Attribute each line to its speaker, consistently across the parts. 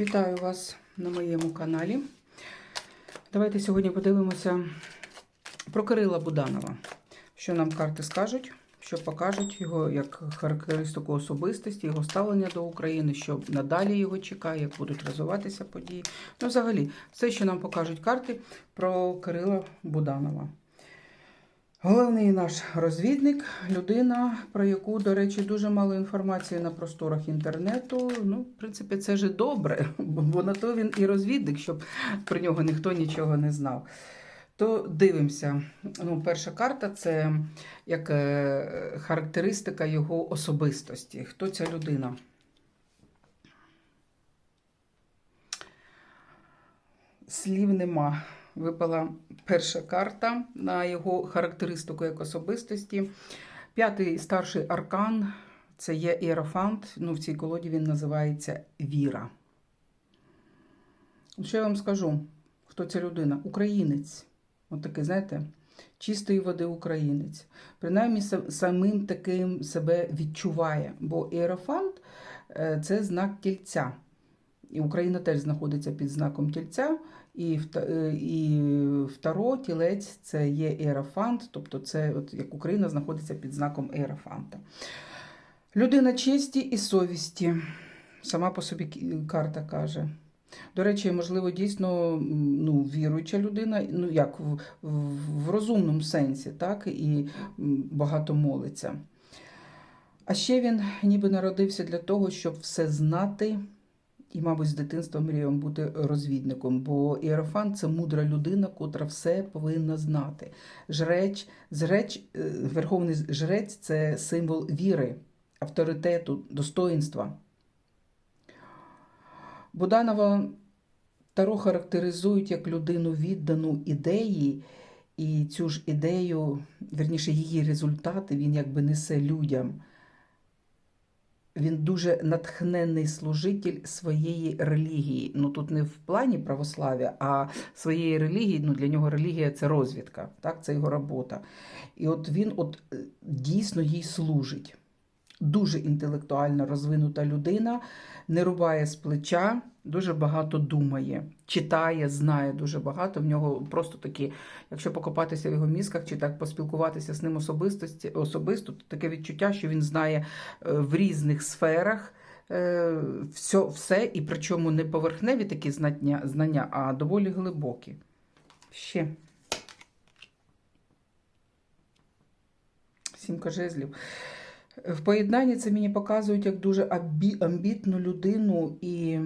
Speaker 1: Вітаю вас на моєму каналі. Давайте сьогодні подивимося про Кирила Буданова. Що нам карти скажуть, що покажуть його як характеристику особистості, його ставлення до України, що надалі його чекає, як будуть розвиватися події. Ну, взагалі, все, що нам покажуть карти про Кирила Буданова. Головний наш розвідник, людина, про яку, до речі, дуже мало інформації на просторах інтернету. Ну, в принципі, це ж добре, бо на то він і розвідник, щоб про нього ніхто нічого не знав. То дивимося. Ну, перша карта це як е, характеристика його особистості. Хто ця людина? Слів нема. Випала перша карта на його характеристику як особистості. П'ятий старший аркан це є іерофант. Ну, в цій колоді він називається Віра. Що я вам скажу? Хто ця людина? Українець. От такий, знаєте, чистої води українець. Принаймні самим таким себе відчуває. Бо іерофант це знак тільця. І Україна теж знаходиться під знаком тільця. І і второ, тілець це є ерафант, тобто це от як Україна знаходиться під знаком ерафанта. Людина честі і совісті. Сама по собі карта каже. До речі, можливо, дійсно ну, віруюча людина, ну як в, в, в розумному сенсі, так, і багато молиться. А ще він ніби народився для того, щоб все знати. І, мабуть, з дитинства мріяв бути розвідником, бо Іерофант це мудра людина, котра все повинна знати. Жреч, жреч, Верховний жрець це символ віри, авторитету, достоїнства. Буданова Таро характеризують як людину віддану ідеї, і цю ж ідею, верніше, її результати він якби несе людям. Він дуже натхненний служитель своєї релігії. Ну тут не в плані православ'я, а своєї релігії. Ну для нього релігія це розвідка, так, це його робота. І от він от дійсно їй служить. Дуже інтелектуально розвинута людина, не рубає з плеча, дуже багато думає, читає, знає дуже багато. В нього просто такі, якщо покопатися в його мізках чи так поспілкуватися з ним особисто, особисто то таке відчуття, що він знає в різних сферах все, все і причому не поверхневі такі знання, знання, а доволі глибокі. Ще. Сімка жезлів. В поєднанні це мені показують як дуже амбітну людину, і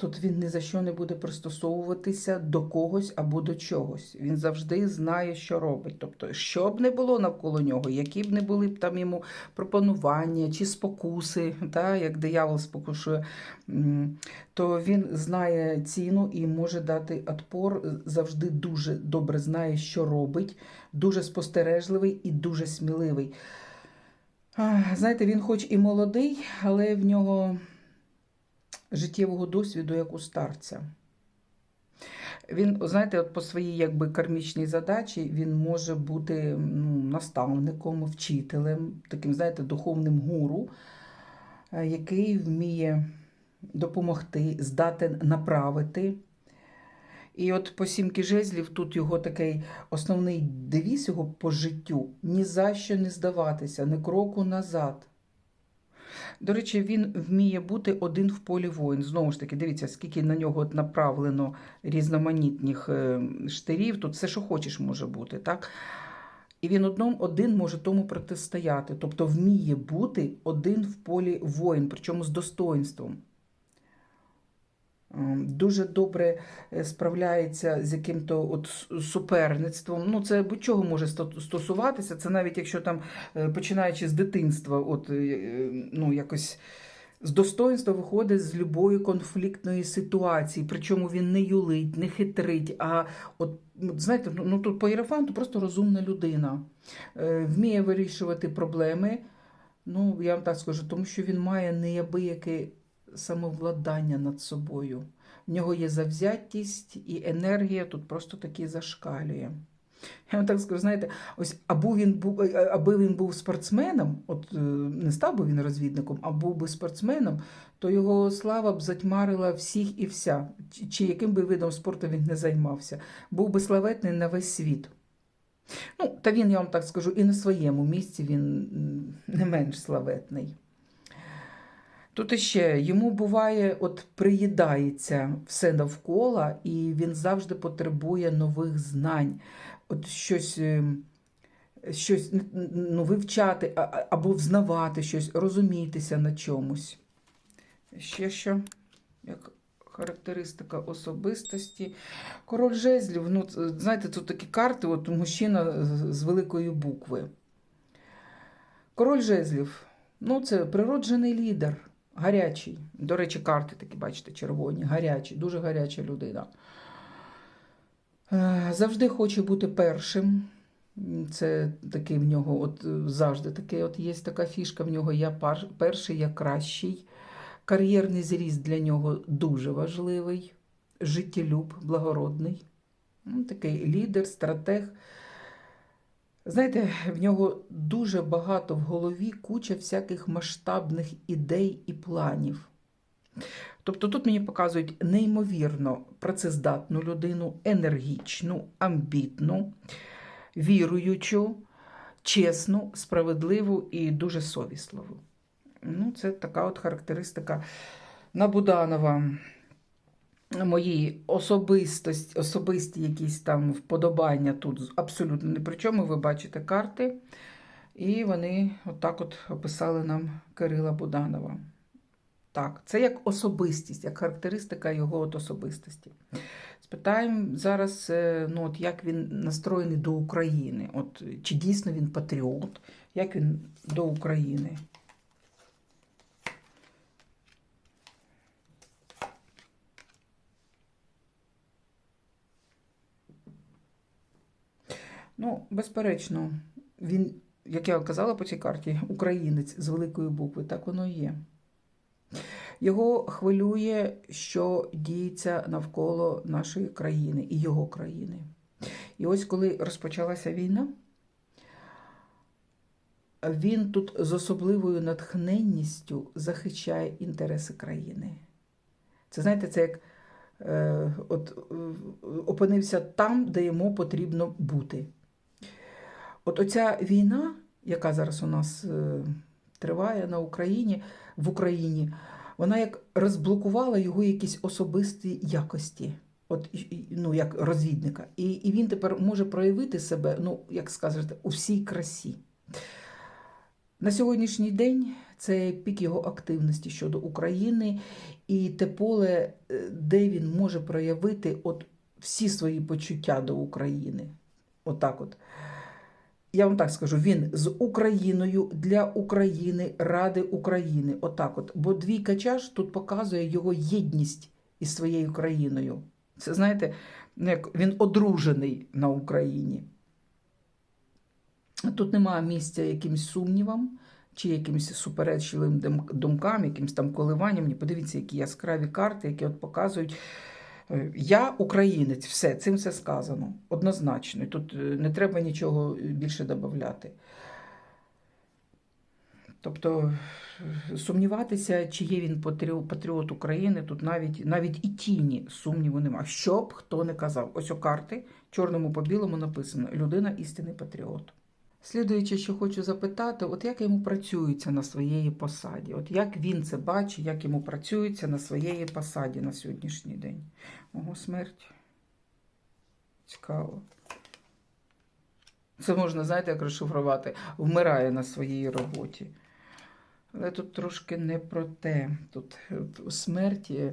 Speaker 1: тут він ні за що не буде пристосовуватися до когось або до чогось. Він завжди знає, що робить. Тобто, що б не було навколо нього, які б не були б там йому пропонування чи спокуси, та, як диявол спокушує, то він знає ціну і може дати отпор, завжди дуже добре знає, що робить, дуже спостережливий і дуже сміливий. Знаєте, він хоч і молодий, але в нього життєвого досвіду, як у старця. Він, знаєте, от по своїй якби кармічній задачі він може бути ну, наставником, вчителем, таким, знаєте, духовним гуру, який вміє допомогти, здати направити. І от по сімки жезлів тут його такий основний девіз його по життю ні за що не здаватися, ні кроку назад. До речі, він вміє бути один в полі воїн. Знову ж таки, дивіться, скільки на нього направлено різноманітних штирів. Тут все, що хочеш, може бути. так? І він одном один може тому протистояти. Тобто вміє бути один в полі воїн, причому з достоинством. Дуже добре е, справляється з яким-то от суперництвом. Ну, це будь-чого може стосуватися. Це навіть якщо там, е, починаючи з дитинства, от е, ну, якось з достоинства виходить з любої конфліктної ситуації. Причому він не юлить, не хитрить. А от знаєте, ну тут по Єрофанту просто розумна людина, вміє вирішувати проблеми. Ну, я вам так скажу, тому що він має неабияке самовладання над собою. В нього є завзятість і енергія тут просто таки зашкалює. Я вам так скажу, знаєте, ось аби він був, е, аби він був спортсменом, от е, не став би він розвідником, а був би спортсменом, то його слава б затьмарила всіх і вся, чи яким би видом спорту він не займався, був би славетний на весь світ. Ну, та він, я вам так скажу, і на своєму місці він не менш славетний. Тут іще йому буває, от приїдається все навколо, і він завжди потребує нових знань. От щось, е, щось ну, вивчати або взнавати щось, розумітися на чомусь. Ще що, як характеристика особистості. Король жезлів, ну, знаєте, тут такі карти, от мужчина з великої букви. Король жезлів, ну, це природжений лідер, гарячий. До речі, карти такі, бачите, червоні, гарячі, дуже гаряча людина. Е, Завжди хоче бути першим. Це такий в нього, от завжди таке, от є така фішка в нього. Я перший, я кращий. Кар'єрний зріст для нього дуже важливий. Життєлюб, благородний. Ну, Такий лідер, стратег. Знаєте, в нього дуже багато в голові куча всяких масштабних ідей і планів. Тобто тут мені показують неймовірно працездатну людину, енергічну, амбітну, віруючу, чесну, справедливу і дуже совісливу. Ну, це така от характеристика Набуданова. Мої особистості, особисті якісь там вподобання тут абсолютно не при чому. Ви бачите карти, і вони отак от описали нам Кирила Буданова. Так, це як особистість, як характеристика його от особистості. Спитаємо зараз, е, ну, от як він настроєний до України. От, чи дійсно він патріот, як він до України. Ну, безперечно, він, як я казала по цій карті, українець з великої букви, так воно і є. Його хвилює, що діється навколо нашої країни і його країни. І ось коли розпочалася війна, він тут з особливою натхненністю захищає інтереси країни. Це знаєте, це як е, от, е, опинився там, де йому потрібно бути. От оця війна, яка зараз у нас е, триває на Україні, в Україні, вона як розблокувала його якісь особисті якості, от, ну, як розвідника. І, і він тепер може проявити себе, ну, як скажете, у всій красі. На сьогоднішній день це пік його активності щодо України і те поле, е, де він може проявити от всі свої почуття до України. Отак от. Я вам так скажу, він з Україною для України, ради України. Отак от. Бо двійка чаш тут показує його єдність із своєю країною. Це знаєте, як він одружений на Україні. Тут немає місця якимсь сумнівам чи якимось суперечливим думкам, якимось там коливанням. Подивіться, які яскраві карти, які от показують. Е, Я українець, все, цим все сказано. Однозначно. Тут е, не треба нічого більше додати. Тобто е, сумніватися, чи є він патріот, України, тут навіть, навіть і тіні сумніву нема. Що б хто не казав. Ось о карти, чорному по білому написано: людина істинний патріот. Слідуючи, що хочу запитати, от як йому працюється на своєї посаді? От як він це бачить, як йому працюється на своєї посаді на сьогоднішній день? Ого, смерть. Цікаво. Це можна, знаєте, як розшифрувати, вмирає на своїй роботі. Але тут трошки не про те. Тут от, у смерті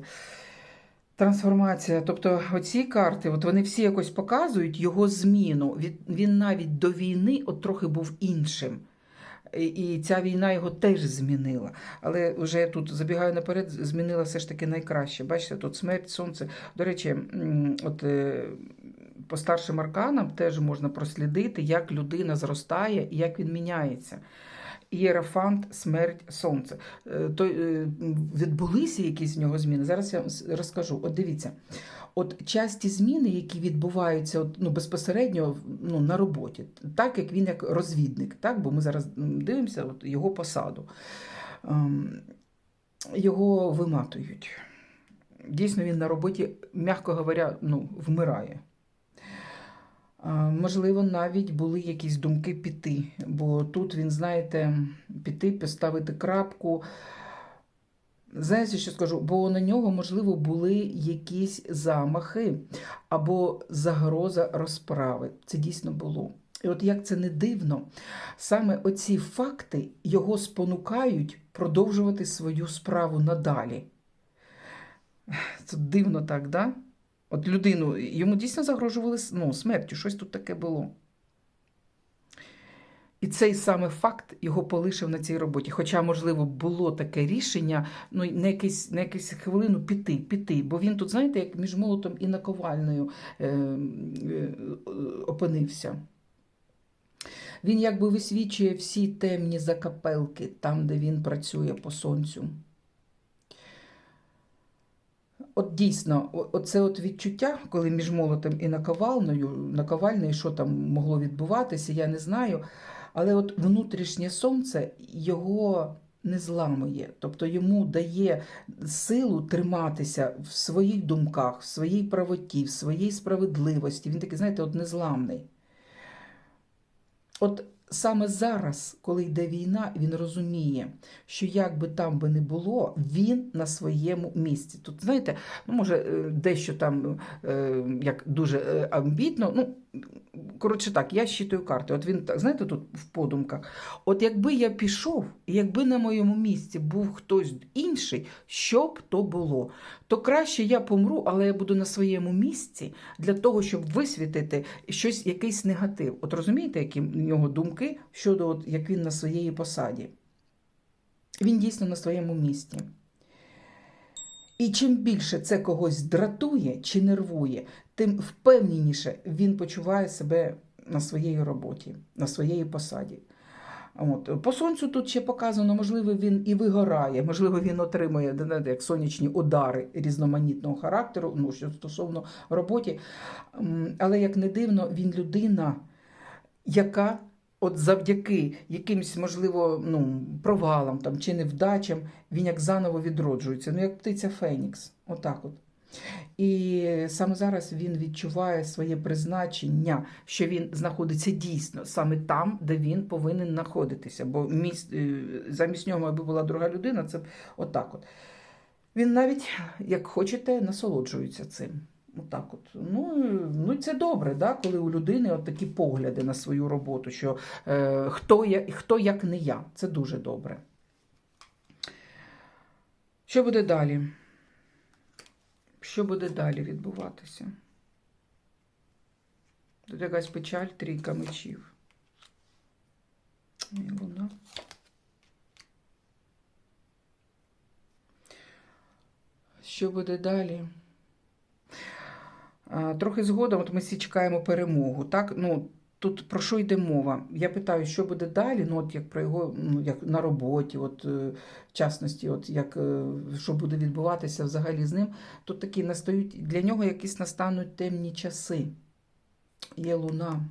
Speaker 1: трансформація. Тобто, оці карти, от вони всі якось показують його зміну. Він навіть до війни от трохи був іншим. І- ця війна його теж змінила. Але вже тут забігаю наперед, змінила все ж таки найкраще. Бачите, тут смерть, сонце. До речі, от е, по старшим арканам теж можна прослідити, як людина зростає і як він міняється. Єрофант, смерть, сонце. Е, То е, відбулися якісь в нього зміни. Зараз я розкажу. От дивіться, от часті зміни, які відбуваються от, ну, безпосередньо ну, на роботі, так як він як розвідник, так? бо ми зараз дивимося от, його посаду. Ем, Його виматують. Дійсно, він на роботі, м'яко говоря, ну, вмирає. Можливо, навіть були якісь думки піти, бо тут він, знаєте, піти, поставити крапку. Знаєте, що скажу? Бо на нього, можливо, були якісь замахи або загроза розправи. Це дійсно було. І от як це не дивно, саме оці факти його спонукають продовжувати свою справу надалі. Це дивно так, да? От людину, йому дійсно загрожували ну, смертю, щось тут таке було. І цей саме факт його полишив на цій роботі. Хоча, можливо, було таке рішення, ну, на якийсь, на якусь хвилину піти, піти. Бо він тут, знаєте, як між молотом і наковальною е, е, опинився. Він якби висвічує всі темні закапелки там, де він працює по сонцю. От дійсно, оце от відчуття, коли між молотом і наковальною, наковальною, що там могло відбуватися, я не знаю. Але от внутрішнє сонце його не зламує, тобто йому дає силу триматися в своїх думках, в своїй правоті, в своїй справедливості. Він такий, знаєте, от незламний. От саме зараз, коли йде війна, він розуміє, що як би там би не було, він на своєму місці. Тут, знаєте, ну може е, дещо там е, як дуже е, амбітно. Ну, коротше так, я щитую карти. От він знаєте, тут в подумках. От якби я пішов, і якби на моєму місці був хтось інший, що б то було, то краще я помру, але я буду на своєму місці для того, щоб висвітити щось, якийсь негатив. От розумієте, які в нього думки щодо от, як він на своїй посаді? Він дійсно на своєму місці. І чим більше це когось дратує чи нервує, тим впевненіше він почуває себе на своїй роботі, на своїй посаді. От. По сонцю тут ще показано, можливо, він і вигорає, можливо, він отримує як сонячні удари різноманітного характеру, ну, що стосовно роботи. Але як не дивно, він людина, яка от завдяки якимсь, можливо, ну, провалам там, чи невдачам, він як заново відроджується, ну як птиця Фенікс. Отак от. І саме зараз він відчуває своє призначення, що він знаходиться дійсно саме там, де він повинен знаходитися. Бо міс... е, замість нього, аби була друга людина, це отак от. Він навіть, як хочете, насолоджується цим. Отак от. Ну, ну це добре, да, коли у людини от такі погляди на свою роботу, що е, хто, я, хто як не я. Це дуже добре. Що буде далі? Що буде далі відбуватися? Тут якась печаль, трійка мечів. І луна. Що буде далі? Трохи згодом, от ми всі чекаємо перемогу. Так? Ну, тут про що йде мова? Я питаю, що буде далі? Ну, от як про його ну, як на роботі, от, е, в частності, от як, е, що буде відбуватися взагалі з ним. Тут такі настають, для нього якісь настануть темні часи. Є луна.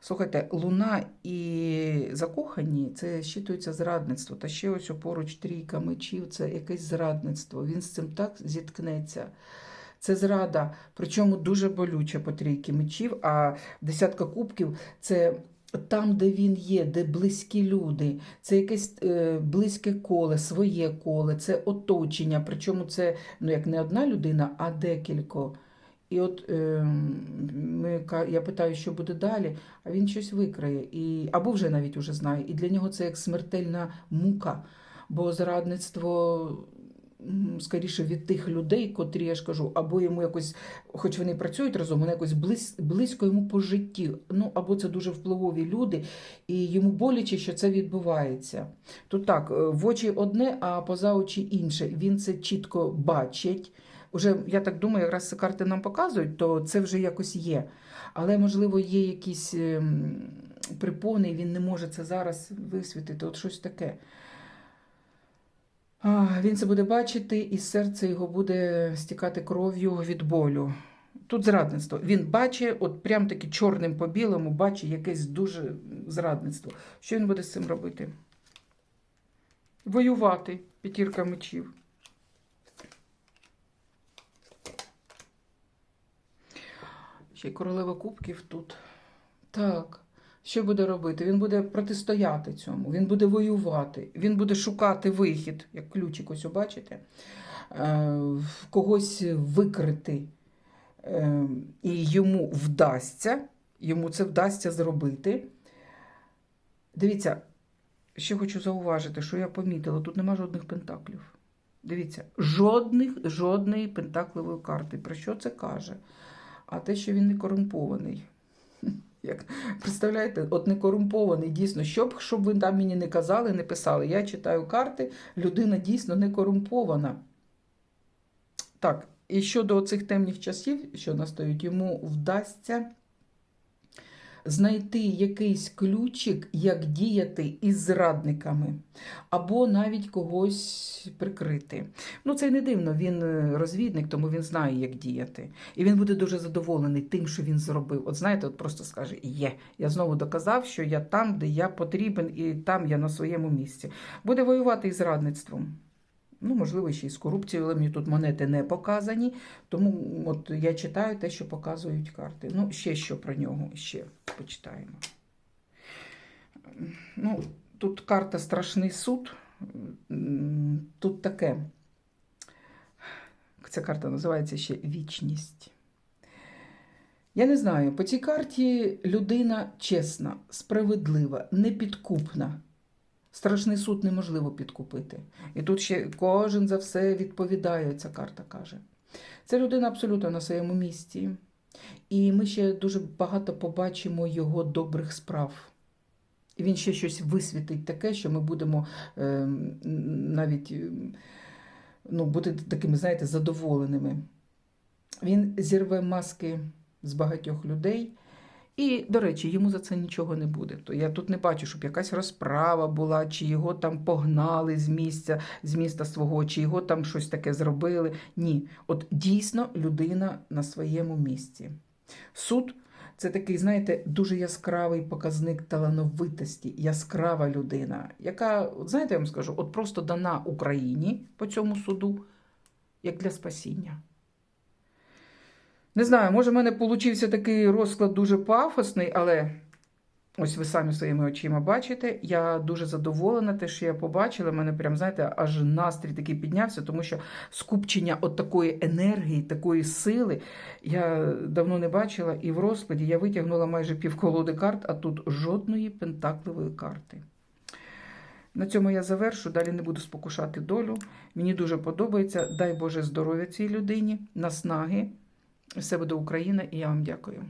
Speaker 1: Слухайте, луна і закохані це щитується зрадництво. Та ще ось поруч трійка мечів це якесь зрадництво. Він з цим так зіткнеться. Це зрада, причому дуже болюче по трійки мечів, а десятка кубків це там, де він є, де близькі люди, це якесь е, близьке коле, своє коле, це оточення. Причому це ну, як не одна людина, а декілько. І от е, ми, я питаю, що буде далі, а він щось викриє. І, або вже навіть уже знає. І для нього це як смертельна мука, бо зрадництво. Скоріше від тих людей, котрі я ж кажу, або йому якось, хоч вони працюють разом, вони якось близь, близько йому по житті. Ну або це дуже впливові люди, і йому боляче, що це відбувається. Тут так, е, в очі одне, а поза очі інше. Він це чітко бачить. Уже, я так думаю, якраз ці карти нам показують, то це вже якось є. Але, можливо, є якісь ем, припони, і він не може це зараз висвітити. От щось таке. Він це буде бачити, і серце його буде стікати кров'ю від болю. Тут зрадництво. Він бачить, от прям таки чорним по білому, бачить якесь дуже зрадництво. Що він буде з цим робити? Воювати, п'ятірка мечів. Ще й королева кубків тут. Так. Що буде робити? Він буде протистояти цьому, він буде воювати, він буде шукати вихід, як ключик, ось бачите, е, когось викрити. Е, І йому вдасться, йому це вдасться зробити. Дивіться, ще хочу зауважити, що я помітила, тут нема жодних пентаклів. Дивіться, жодних, жодної пентакливої карти. Про що це каже? А те, що він не корумпований. Як, представляєте, от не корумпований, дійсно, щоб, щоб ви там мені не казали, не писали. Я читаю карти, людина дійсно не корумпована. Так, і щодо цих темних часів, що настають, йому вдасться знайти якийсь ключик, як діяти із зрадниками, або навіть когось прикрити. Ну, це не дивно, він е, розвідник, тому він знає, як діяти. І він буде дуже задоволений тим, що він зробив. От знаєте, от просто скаже: Є, я знову доказав, що я там, де я потрібен, і там я на своєму місці. Буде воювати із зрадництвом. Ну, можливо, ще й з корупцією, але мені тут монети не показані. Тому от я читаю те, що показують карти. Ну, ще що про нього ще почитаємо. Ну, тут карта Страшний суд. Тут таке. Ця карта називається ще Вічність. Я не знаю, по цій карті людина чесна, справедлива, непідкупна. Страшний суд неможливо підкупити. І тут ще кожен за все відповідає, ця карта каже. Це людина абсолютно на своєму місці. І ми ще дуже багато побачимо його добрих справ. І він ще щось висвітить таке, що ми будемо е, навіть е, ну, бути такими, знаєте, задоволеними. Він зірве маски з багатьох людей. І, до речі, йому за це нічого не буде. То я тут не бачу, щоб якась розправа була, чи його там погнали з місця, з міста свого, чи його там щось таке зробили. Ні, от дійсно людина на своєму місці. Суд це такий, знаєте, дуже яскравий показник талановитості, яскрава людина, яка, знаєте, я вам скажу, от просто дана Україні по цьому суду, як для спасіння. Не знаю, може, в мене получився такий розклад дуже пафосний, але ось ви самі своїми очима бачите. Я дуже задоволена, те, що я побачила. Мене прям, знаєте, аж настрій такий піднявся, тому що скупчення от такої енергії, такої сили я давно не бачила. І в розкладі я витягнула майже півколоди карт, а тут жодної пентакливої карти. На цьому я завершу, далі не буду спокушати долю. Мені дуже подобається. Дай Боже здоров'я цій людині, наснаги. Все буде Україна, і я вам дякую.